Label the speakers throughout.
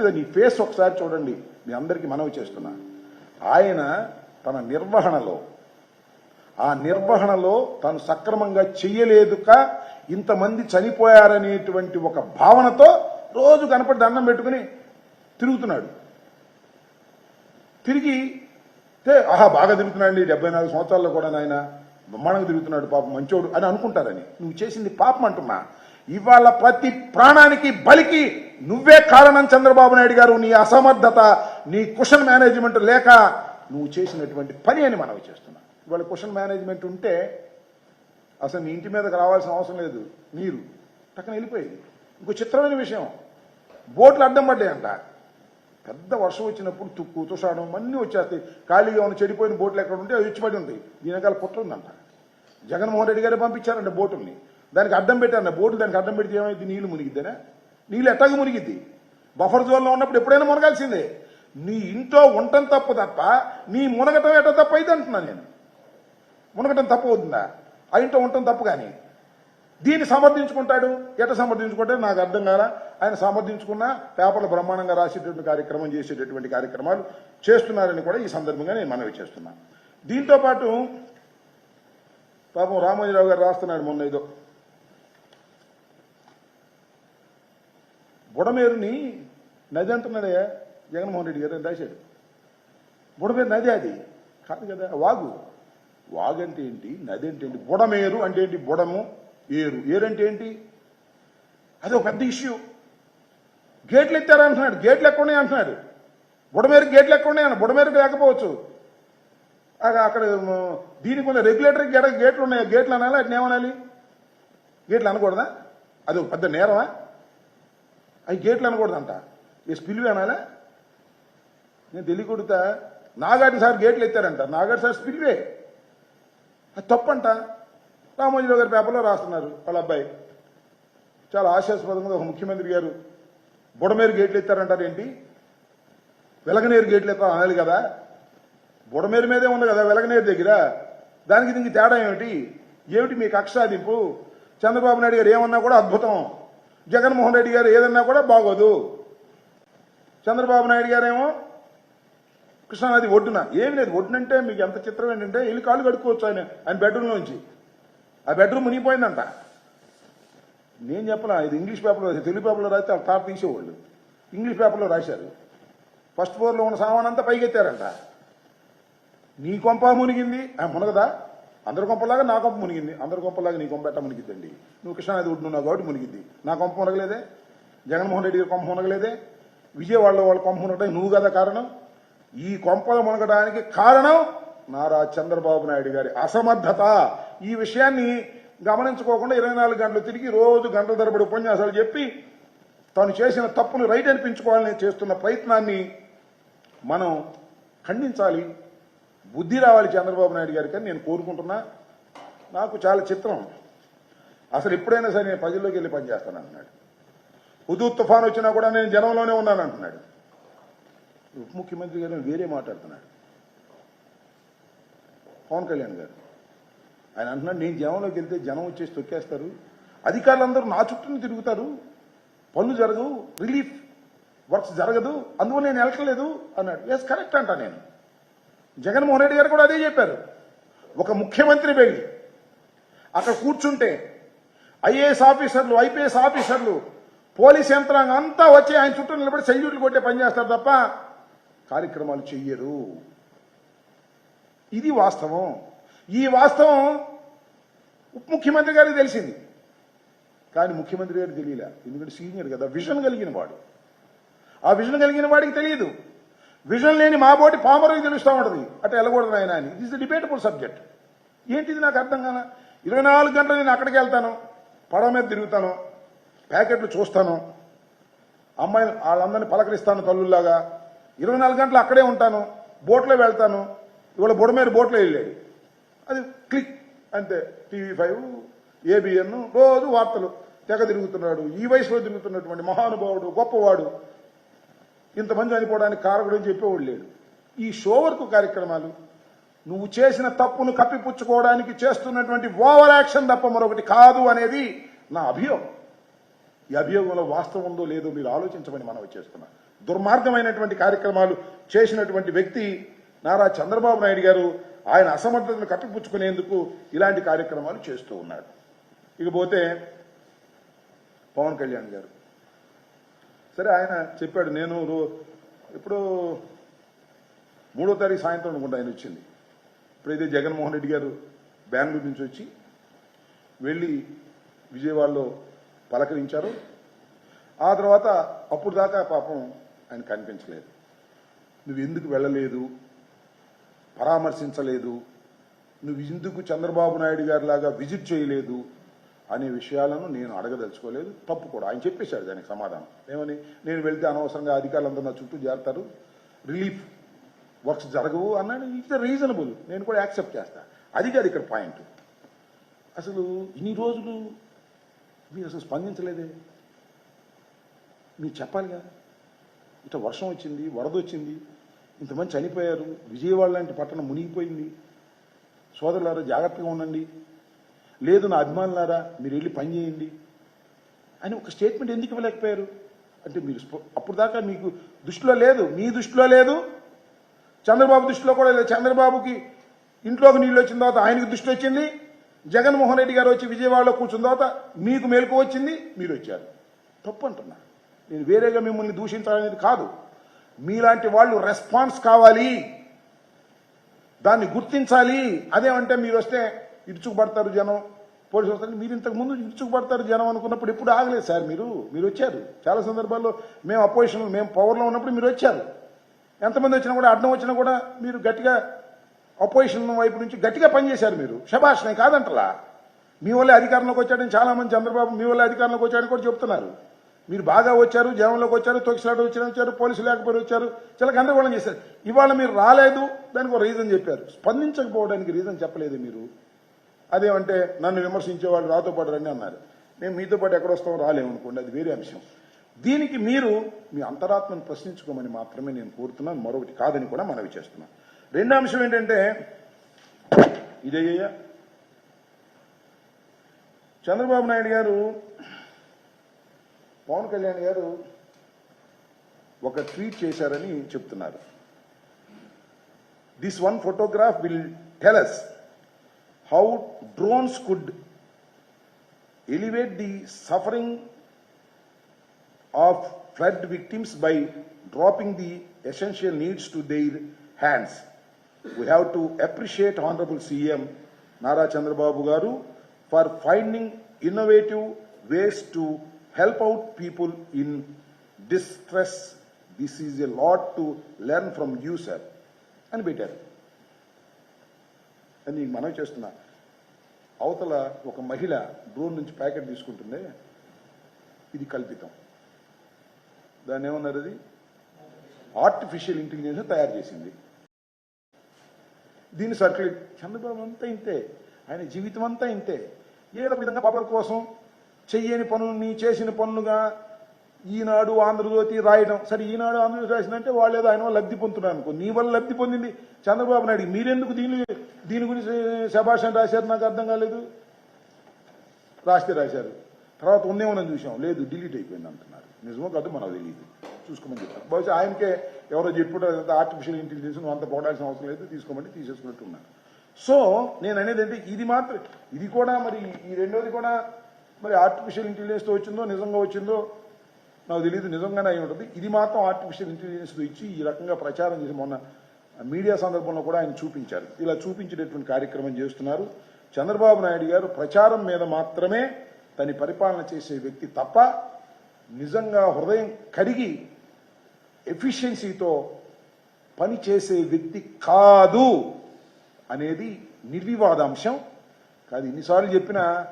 Speaker 1: ఒట్టిగా నీ ఫేస్ ఒకసారి చూడండి. మీ అందరికీ మనవి చేస్తున్నా. ఆయన తన నిర్వహణలో ఆ నిర్వహణలో తను సక్రమంగా చెయ్యలేదుక ఇంతమంది చనిపోయారనేటువంటి ఒక భావనతో రోజు కనపడి దండం పెట్టుకుని తిరుగుతున్నాడు. తిరిగి ఆహా బాగా తిరుగుతున్నాడు డెబ్బై నాలుగు సంవత్సరాల్లో కూడా నాయన బ్రహ్మాండంగా తిరుగుతున్నాడు పాపం మంచోడు అని అనుకుంటారని. నువ్వు చేసింది పాపం అంటున్నా. ఇవాళ ప్రతి ప్రాణానికి బలికి నువ్వే కారణం చంద్రబాబు నాయుడు గారు నీ అసమర్థత నీ కుషన్ మేనేజ్మెంట్ లేక నువ్వు చేసినటువంటి పని అని మనవి చేస్తున్నాను ఇవాళ కుషన్ మేనేజ్మెంట్ ఉంటే అసలు నీ ఇంటి మీదకి రావాల్సిన అవసరం లేదు నీరు. పక్కన వెళ్ళిపోయింది. ఇంకో చిత్రమైన విషయం బోట్లు అడ్డం పడ్డాయంట. పెద్ద వర్షం వచ్చినప్పుడు తుక్కు తుషాడం అన్నీ వచ్చేస్తాయి. ఖాళీగా ఉన్న చెడిపోయిన బోట్లు ఎక్కడ ఉంటే అవి ఇచ్చిపడి ఉంటాయి. దీని వెనకాల పుట్ట ఉందంట. జగన్మోహన్ రెడ్డి గారు పంపించారంట బోటుల్ని. దానికి అడ్డం పెట్టారంట. బోటు దానికి అడ్డం పెడితే ఏమైంది? నీళ్ళు మునిగిద్దనే? నీళ్ళు ఎట్టాగ మునిగిద్ది? బఫర్ జోన్లో ఉన్నప్పుడు ఎప్పుడైనా మునగాల్సిందే. నీ ఇంట్లో ఉండటం తప్పు తప్ప నీ మునగటం ఎట తప్పు అయితే అంటున్నా నేను. మునగటం తప్పు అవుతుందా? ఆ ఇంట్లో ఉండటం తప్పు కానీ. దీన్ని సమర్థించుకుంటాడు? ఎట సమర్థించుకుంటాడు? నాకు అర్థం కాల. ఆయన సమర్థించుకున్న పేపర్లు బ్రహ్మాండంగా రాసేటటువంటి కార్యక్రమం చేసేటటువంటి కార్యక్రమాలు చేస్తున్నారని కూడా ఈ సందర్భంగా నేను మనవి చేస్తున్నా. దీంతో పాటు పాపం రామోజీరావు గారు రాస్తున్నాడు మొన్న ఏదో. బుడమేరుని నది అంటున్నాడే జగన్మోహన్ రెడ్డి గారు రాశాడు. బుడమేరు నది అది. కాదు కదా వాగు. వాగు అంటే ఏంటి? నది అంటే ఏంటి? బుడమేరు అంటే ఏంటి? బుడము ఏరు. ఏరు అంటే ఏంటి? అది ఒక పెద్ద ఇష్యూ. గేట్లు ఎత్తారు అంటున్నాడు. గేట్లు ఎక్కడ అంటున్నాడు. బుడమేరు గేట్లు ఎక్కడ అన్న బుడమేరుకు లేకపోవచ్చు. అక్కడ అక్కడ దీనికి ఉన్న రెగ్యులేటరీ గేట్లు ఉన్నాయి. గేట్లు అనాలి? అట్నేమనాలి గేట్లు అనకూడదా? అది ఒక పెద్ద నేరమా? అవి గేట్లు అనకూడదంట. ఈ స్పిల్వి అనాలా? నేను తెలియకూడతా నాగార్జున సార్ గేట్లు ఎత్తారంట. Nagarjuna sir spillway. అది తప్పంట. రామోజీరావు గారి పేపర్లో రాస్తున్నారు వాళ్ళ అబ్బాయి. చాలా ఆశాస్పదంగా ఒక ముఖ్యమంత్రి గారు బుడమేరు గేట్లు ఎత్తారంటారు ఏంటి? వెలగనేరు గేట్లు ఎత్తారు అనాలి కదా. బుడమేరు మీదే ఉంది కదా వెలగనేరు దగ్గర. దానికి దీనికి తేడా ఏమిటి? ఏమిటి మీ కక్షాదింపు చంద్రబాబు నాయుడు గారు ఏమన్నా కూడా అద్భుతం. జగన్మోహన్ రెడ్డి గారు ఏదన్నా కూడా బాగోదు. చంద్రబాబు నాయుడు గారేమో కృష్ణానది ఒడ్డున. ఏమి లేదు ఒడ్డునంటే మీకు ఎంత చిత్రం ఏంటంటే వెళ్ళి కాళ్ళు కడుక్కోవచ్చు ఆయన ఆయన బెడ్రూమ్లోంచి. ఆ బెడ్రూమ్ మునిగిపోయిందంట. నేను చెప్పనా ఇది ఇంగ్లీష్ పేపర్లో రాశారు తెలుగు పేపర్లో రాస్తే వాళ్ళు తాపు తీసేవాళ్ళు. ఇంగ్లీష్ పేపర్లో రాశారు. ఫస్ట్ ఫ్లోర్లో ఉన్న సామాన్ అంతా పైకెత్తారంట. నీ కొంప మునిగింది ఆ మునగదా? అందరి కొంపలాగా నా కొంప మునిగింది. అందరి కొంపలాగా నీ కొంప ఎట్ట మునిగిద్దండి? నువ్వు కృష్ణానది ఉంటున్నావు కాబట్టి మునిగిద్ది. నా కొంప మునగలేదే? జగన్మోహన్ రెడ్డి గారి కొంప మునగలేదే? విజయవాడలో వాళ్ళ కొంప మునగడానికి నువ్వు కదా కారణం? ఈ కొంపలు మునగడానికి కారణం నారా చంద్రబాబు నాయుడు గారి అసమర్థత. ఈ విషయాన్ని గమనించుకోకుండా ఇరవై నాలుగు గంటలు తిరిగి రోజు గంటల తరబడి ఉపన్యాసాలు చెప్పి తాను చేసిన తప్పును రైట్ అనిపించుకోవాలని చేస్తున్న ప్రయత్నాన్ని మనం ఖండించాలి. బుద్ధి రావాలి చంద్రబాబు నాయుడు గారికి అని నేను కోరుకుంటున్నా. నాకు చాలా చిత్రం. అసలు ఎప్పుడైనా సరే నేను ప్రజల్లోకి వెళ్ళి పనిచేస్తాను అంటున్నాడు. హుదూ తుఫాన్ వచ్చినా కూడా నేను జనంలోనే ఉన్నాను అంటున్నాడు. ఉప ముఖ్యమంత్రి గారు వేరే మాట్లాడుతున్నాడు పవన్ కళ్యాణ్ గారు. ఆయన అంటున్నాడు నేను జనంలోకి వెళ్తే జనం వచ్చేసి తొక్కేస్తారు. అధికారులందరూ నా చుట్టూనే తిరుగుతారు. పనులు జరగవు. రిలీఫ్ వర్క్స్ జరగదు. అందువల్ల నేను వెళ్ళట్లేదు అన్నాడు. ఎస్ కరెక్ట్ అంట నేను. జగన్మోహన్ రెడ్డి గారు కూడా అదే చెప్పారు. ఒక ముఖ్యమంత్రి వెళ్ళి అక్కడ కూర్చుంటే ఐఏఎస్ ఆఫీసర్లు ఐపీఎస్ ఆఫీసర్లు పోలీస్ యంత్రాంగం అంతా వచ్చి ఆయన చుట్టూ నిలబడి సెల్యూట్లు కొట్టే పనిచేస్తారు తప్ప కార్యక్రమాలు చెయ్యరు. ఇది వాస్తవం. ఈ వాస్తవం ఉప ముఖ్యమంత్రి గారికి తెలిసింది. కానీ ముఖ్యమంత్రి గారికి తెలియలే. ఎందుకంటే సీనియర్ కదా విజన్ కలిగిన వాడు. ఆ విజన్ కలిగిన వాడికి తెలియదు. విజన్ లేని మా బోటి పామరుకి తెలుస్తూ ఉంటుంది. అట్లా వెళ్ళకూడదు ఆయన అని. ఇట్ ఇస్ డిబేటబుల్ సబ్జెక్ట్ ఏంటిది నాకు అర్థం కానీ ఇరవై నాలుగు గంటలు నేను అక్కడికి వెళ్తాను. పడవ మీద తిరుగుతాను. ప్యాకెట్లు చూస్తాను. అమ్మాయిని వాళ్ళందరినీ పలకరిస్తాను తల్లుల్లాగా. ఇరవై నాలుగు గంటలు అక్కడే ఉంటాను. బోట్లో వెళ్తాను. ఇవాళ బుడమేరు బోట్లో వెళ్ళాడు అది క్లిక్ అంతే. టీవీ ఫైవ్ ఏబిఎన్ రోజు వార్తలు తెగ తిరుగుతున్నాడు. ఈ వయసులో తిరుగుతున్నటువంటి మహానుభావుడు గొప్పవాడు. ఇంతమంది చనిపోవడానికి కారకుడు అని చెప్పేవాడు లేడు. ఈ షో వర్క్ కార్యక్రమాలు నువ్వు చేసిన తప్పును కప్పిపుచ్చుకోవడానికి చేస్తున్నటువంటి ఓవర్ యాక్షన్ తప్ప మరొకటి కాదు అనేది నా అభియోగం. ఈ అభియోగంలో వాస్తవం ఉందో లేదో మీరు ఆలోచించమని మనం చేస్తున్నా. దుర్మార్గమైనటువంటి కార్యక్రమాలు చేసినటువంటి వ్యక్తి నారా చంద్రబాబు నాయుడు గారు ఆయన అసమర్థతను కప్పిపుచ్చుకునేందుకు ఇలాంటి కార్యక్రమాలు చేస్తూ ఉన్నాడు. ఇకపోతే పవన్ కళ్యాణ్ గారు సరే ఆయన చెప్పాడు నేను రో- ఇప్పుడు మూడో తారీఖు సాయంత్రం అనుకుంటా ఆయన వచ్చింది. ఇప్పుడైతే జగన్మోహన్ రెడ్డి గారు బెంగళూరు నుంచి వచ్చి వెళ్ళి విజయవాడలో పలకరించారు. ఆ తర్వాత అప్పుడు దాకా పాపం ఆయన కనిపించలేదు. నువ్వు ఎందుకు వెళ్ళలేదు? పరామర్శించలేదు. నువ్వు ఎందుకు చంద్రబాబు నాయుడు గారి లాగా విజిట్ చేయలేదు? అనే విషయాలను నేను అడగదలుచుకోలేదు. తప్పు కూడా. ఆయన చెప్పేశాడు దానికి సమాధానం. ఏమని? నేను వెళ్తే అనవసరంగా అధికారులందరూ నా చుట్టూ చేరతారు రిలీఫ్ వర్క్స్ జరగవు అన్నాడు. ఇట్స్ రీజనబుల్ నేను కూడా యాక్సెప్ట్ చేస్తా. అది కాదు ఇక్కడ పాయింట్ అసలు ఇన్ని రోజులు మీరు అసలు స్పందించలేదే? మీరు చెప్పాలిగా? ఇట్లా వర్షం వచ్చింది వరద వచ్చింది ఇంతమంది చనిపోయారు విజయవాడ లాంటి పట్టణం మునిగిపోయింది. సోదరులారా జాగ్రత్తగా ఉండండి. లేదు నా అభిమానులారా మీరు వెళ్ళి పని చేయండి. అని ఒక స్టేట్మెంట్ ఎందుకు ఇవ్వలేకపోయారు? అంటే మీరు అప్పుడు దాకా మీకు దృష్టిలో లేదు మీ దృష్టిలో లేదు. చంద్రబాబు దృష్టిలో కూడా లేదు. చంద్రబాబుకి ఇంట్లోకి నీళ్ళు వచ్చిన తర్వాత ఆయనకి దృష్టి వచ్చింది. జగన్మోహన్ రెడ్డి గారు వచ్చి విజయవాడలో కూర్చున్న తర్వాత మీకు మేలుకు వచ్చింది మీరు వచ్చారు. తప్పు అంటున్నా. నేను వేరేగా మిమ్మల్ని దూషించాలనేది కాదు. మీలాంటి వాళ్ళు రెస్పాన్స్ కావాలి. దాన్ని గుర్తించాలి. అదేమంటే మీరు వస్తే ఇరుచుకుపడతారు జనం. పోలీసు వస్తారు. మీరు ఇంతకు ముందు ఇరుచుకుపడతారు జనం అనుకున్నప్పుడు ఎప్పుడు ఆగలేదు సార్ మీరు. మీరు వచ్చారు. చాలా సందర్భాల్లో మేము అపోజిషన్ మేము పవర్లో ఉన్నప్పుడు మీరు వచ్చారు. ఎంతమంది వచ్చినా కూడా అడ్డం వచ్చినా కూడా మీరు గట్టిగా అపోజిషన్ వైపు నుంచి గట్టిగా పనిచేశారు మీరు. శభాష్ నేను కాదంటలా. మీ వల్లే అధికారంలోకి వచ్చాడని చాలామంది చంద్రబాబు మీ వల్లే అధికారంలోకి వచ్చాడని కూడా చెప్తున్నారు. మీరు బాగా వచ్చారు జనంలోకి వచ్చారు తొక్కిసలాట వచ్చిన వచ్చారు పోలీసులు లేకపోతే వచ్చారు చాలా గందరగోళం చేశారు. ఇవాళ మీరు రాలేదు దానికి ఒక రీజన్ చెప్పారు. స్పందించకపోవడానికి రీజన్ చెప్పలేదు మీరు. అదేమంటే నన్ను విమర్శించే వాళ్ళు రాతో పాటు రండి అన్నారు. మేము మీతో పాటు ఎక్కడ వస్తామో రాలేమనుకోండి అది వేరే అంశం. దీనికి మీరు మీ అంతరాత్మను ప్రశ్నించుకోమని మాత్రమే నేను కోరుతున్నాను మరొకటి కాదని కూడా మనవి చేస్తున్నాను. రెండో అంశం ఏంటంటే ఇదయ్యా చంద్రబాబు నాయుడు గారు పవన్ కళ్యాణ్ గారు ఒక ట్వీట్ చేశారని చెప్తున్నారు. This one photograph will tell how drones could elevate the suffering of flood victims by dropping the essential needs to their hands. We have to appreciate Honorable CM Nara Chandrababu Garu for finding innovative ways to help out people in distress. This is a lot to learn from you, sir, and be. అని నీకు మనవి చేస్తున్నా. అవతల ఒక మహిళ drone నుంచి packet తీసుకుంటుందే ఇది కల్పితం. దాన్ని ఏమన్నారు అది? ఆర్టిఫిషియల్ ఇంటెలిజెన్స్ తయారు చేసింది. దీన్ని సర్క్యులేట్ చంద్రబాబు అంతా ఇంతే. ఆయన జీవితం అంతా ఇంతే. ఏదో విధంగా పవర్ కోసం చెయ్యని పనుల్ని చేసిన పనులుగా ఈనాడు ఆంధ్రజ్యోతి రాయడం. సరే ఈనాడు ఆంధ్రజ్యోతి రాసిందంటే వాళ్ళు ఏదో ఆయన వల్ల లబ్ధి పొందుతున్నారు అనుకో. నీ వల్ల లబ్ధి పొందింది చంద్రబాబు నాయుడు. మీరెందుకు దీని దీని గురించి శభాషణ రాశారు? నాకు అర్థం కాలేదు. రాస్తే రాశారు. తర్వాత ఉందేమో చూసాం. లేదు డిలీట్ అయిపోయింది అంటున్నారు. నిజమో కాదు మనకు తెలియదు చూసుకోమని చెప్పారు. బహుశా ఆయనకే ఎవరో చెప్పుకుంటారు ఆర్టిఫిషియల్ ఇంటెలిజెన్స్ నువ్వు అంత పోడాల్సిన అవసరం లేదు. తీసుకోమని తీసేసుకున్నట్టు ఉన్నాను సో నేను అనేది అంటే ఇది మాత్రం ఇది కూడా మరి ఈ రెండోది కూడా మరి ఆర్టిఫిషియల్ ఇంటెలిజెన్స్తో వచ్చిందో నిజంగా వచ్చిందో నాకు తెలియదు నిజంగానే అయి ఉంటుంది. ఇది మాత్రం ఆర్టిఫిషియల్ ఇంటెలిజెన్స్ ఇచ్చి ఈ రకంగా ప్రచారం చేసి మొన్న మీడియా సందర్భంలో కూడా ఆయన చూపించారు. ఇలా చూపించేటటువంటి కార్యక్రమం చేస్తున్నారు. చంద్రబాబు నాయుడు గారు ప్రచారం మీద మాత్రమే తన పరిపాలన చేసే వ్యక్తి తప్ప నిజంగా హృదయం కరిగి ఎఫిషియన్సీతో పని చేసే వ్యక్తి కాదు అనేది నిర్వివాదాంశం. కాదు ఇన్నిసార్లు చెప్పినా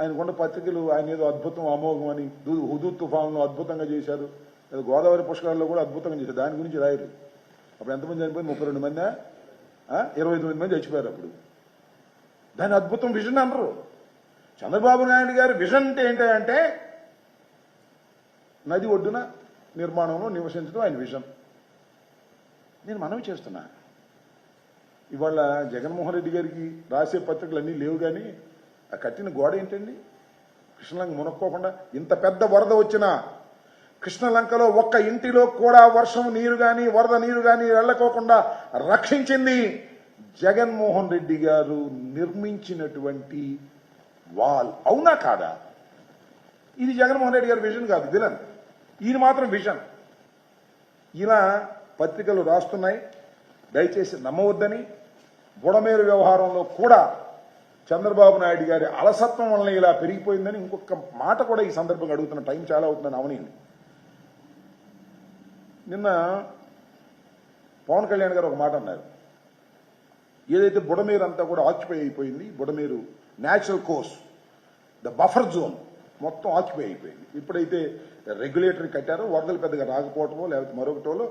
Speaker 1: ఆయన కొండ పత్రికలు ఆయన ఏదో అద్భుతం అమోఘం అని హుదూ తుఫాన్లో అద్భుతంగా చేశారు. గోదావరి పుష్కరాల్లో కూడా అద్భుతంగా చేశారు. దాని గురించి రాయరు. అప్పుడు ఎంతమంది చనిపోయింది ముప్పై రెండు మంది? ఇరవై తొమ్మిది మంది చచ్చిపోయారు అప్పుడు. దాని అద్భుతం విజన్ అనరు. చంద్రబాబు నాయుడు గారి విజన్ అంటే ఏంటంటే నది ఒడ్డున నిర్మాణంలో నివసించడం ఆయన విజన్. నేను మనవి చేస్తున్నా. ఇవాళ జగన్మోహన్ రెడ్డి గారికి రాసే పత్రికలు అన్నీ లేవు కానీ ఆ కట్టిన గోడ ఏంటండి? కృష్ణలంక మునక్కోకుండా ఇంత పెద్ద వరద వచ్చినా కృష్ణలంకలో ఒక్క ఇంటిలో కూడా వర్షం నీరు కానీ వరద నీరు కానీ వెళ్ళకోకుండా రక్షించింది జగన్మోహన్ రెడ్డి గారు నిర్మించినటువంటి వాల్. అవునా కాదా? ఇది జగన్మోహన్ రెడ్డి గారి విజన్ కాదు విలన్. ఈయన మాత్రం విజన్. ఇలా పత్రికలు రాస్తున్నాయి. దయచేసి నమ్మవద్దని బుడమేరు వ్యవహారంలో కూడా చంద్రబాబు నాయుడు గారి అలసత్వం వలన ఇలా పెరిగిపోయిందని ఇంకొక మాట కూడా ఈ సందర్భంగా అడుగుతున్న టైం చాలా అవుతుందని అవనీయండి. నిన్న పవన్ కళ్యాణ్ గారు ఒక మాట అన్నారు. ఏదైతే బుడమేరు అంతా కూడా ఆక్యుపై అయిపోయింది Budameru natural course the buffer zone మొత్తం ఆక్యుపై అయిపోయింది. ఇప్పుడైతే రెగ్యులేటరీ కట్టారో వరదలు పెద్దగా రాకపోవటమో లేకపోతే మరొకటోలో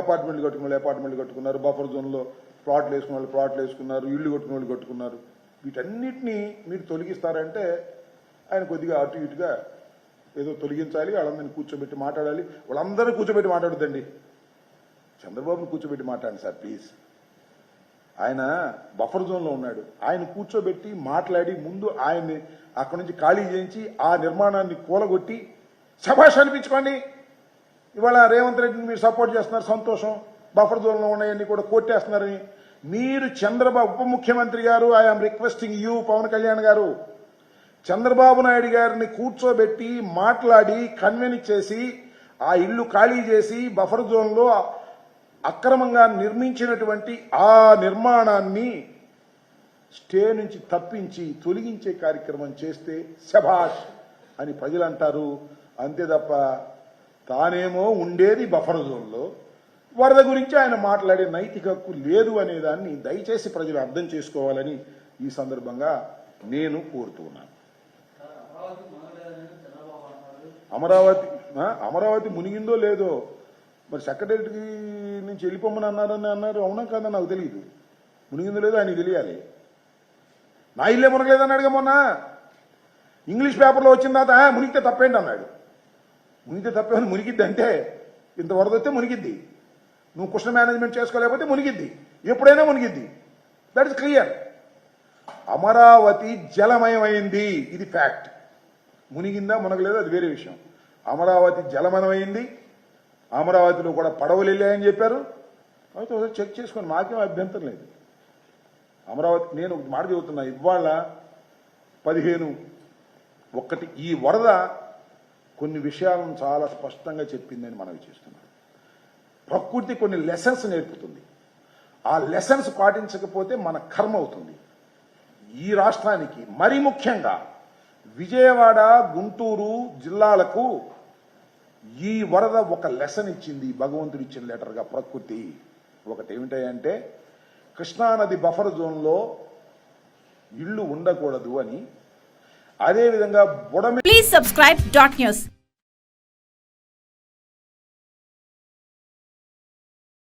Speaker 1: అపార్ట్మెంట్లు కట్టుకున్న వాళ్ళు అపార్ట్మెంట్లు కట్టుకున్నారు బఫర్ జోన్లో ప్లాట్లు వేసుకున్న వాళ్ళు ప్లాట్లు వేసుకున్నారు ఇల్లు కట్టుకున్న వాళ్ళు కట్టుకున్నారు. వీటన్నిటినీ మీరు తొలగిస్తారంటే ఆయన కొద్దిగా అటు ఇటుగా ఏదో తొలగించాలి వాళ్ళందరినీ కూర్చోబెట్టి మాట్లాడాలి. వాళ్ళందరినీ కూర్చోబెట్టి మాట్లాడొద్దండి. చంద్రబాబును కూర్చోబెట్టి మాట్లాడండి సార్ ప్లీజ్. ఆయన బఫర్ జోన్లో ఉన్నాడు. ఆయన కూర్చోబెట్టి మాట్లాడి ముందు ఆయన్ని అక్కడి నుంచి ఖాళీ చేయించి ఆ నిర్మాణాన్ని కూలగొట్టి శభాష్ అనిపించుకోండి. ఇవాళ రేవంత్ రెడ్డిని మీరు సపోర్ట్ చేస్తున్నారు సంతోషం. బఫర్ జోన్లో ఉన్నాయన్నీ కూడా కొట్టేస్తున్నారని మీరు చంద్రబాబు ఉప ముఖ్యమంత్రి గారు I'm requesting you Pawan Kalyan గారు చంద్రబాబు నాయుడు గారిని కూర్చోబెట్టి మాట్లాడి కన్విన్స్ చేసి ఆ ఇల్లు ఖాళీ చేసి బఫర్ జోన్లో అక్రమంగా నిర్మించినటువంటి ఆ నిర్మాణాన్ని స్టే నుంచి తప్పించి తొలగించే కార్యక్రమం చేస్తే శభాష్ అని ప్రజలు అంటారు అంతే తప్ప తానేమో ఉండేది బఫర్ జోన్లో వరద గురించి ఆయన మాట్లాడే నైతిక హక్కు లేదు అనే దాన్ని దయచేసి ప్రజలు అర్థం చేసుకోవాలని ఈ సందర్భంగా నేను కోరుతున్నాను అమరావతి అమరావతి మునిగిందో లేదో మరి సెక్రటరీకి నుంచి వెళ్ళిపోమని అన్నారని అన్నారు అవునా కాదా నాకు తెలియదు మునిగిందో లేదో ఆయనకు తెలియాలి. నా ఇల్లే మునగలేదు అన్నాడుగా మొన్న. ఇంగ్లీష్ పేపర్లో వచ్చిన తర్వాత మునిగితే తప్పేంటి? అన్నాడు. మునిగితే తప్పేమని మునిగిద్ది అంటే ఇంత వరద వస్తే మునిగిద్ది. నువ్వు కృష్ణ మేనేజ్మెంట్ చేసుకోలేకపోతే మునిగిద్ది. ఎప్పుడైనా మునిగిద్ది. దట్ ఇస్ క్లియర్ అమరావతి జలమయమైంది. ఇది ఫ్యాక్ట్ మునిగిందా మునగలేదా అది వేరే విషయం. అమరావతి జలమయమైంది. అమరావతిలో కూడా పడవలు వెళ్ళాయని చెప్పారు. అయితే ఒకసారి చెక్ చేసుకొని మాకేం అభ్యంతరం లేదు. అమరావతి నేను ఒక మాట చెబుతున్నా. ఇవాళ పదిహేను ఒక్కటి ఈ వరద కొన్ని విషయాలను చాలా స్పష్టంగా చెప్పిందని మనవి చేస్తున్నాను. ప్రకృతి కొన్ని లెసన్స్ నేర్పుతుంది. ఆ లెసన్స్ పాటించకపోతే మన కర్మ అవుతుంది. ఈ రాష్ట్రానికి మరి ముఖ్యంగా విజయవాడ గుంటూరు జిల్లాలకు ఈ వరద ఒక లెసన్ ఇచ్చింది భగవంతుడు ఇచ్చిన లెటర్గా ప్రకృతి. ఒకటి ఏమిటంటే కృష్ణానది బఫర్ జోన్లో ఇళ్ళు ఉండకూడదు అని. అదేవిధంగా బుడమి
Speaker 2: ప్లీజ్ సబ్స్క్రైబ్ డాట్ న్యూస్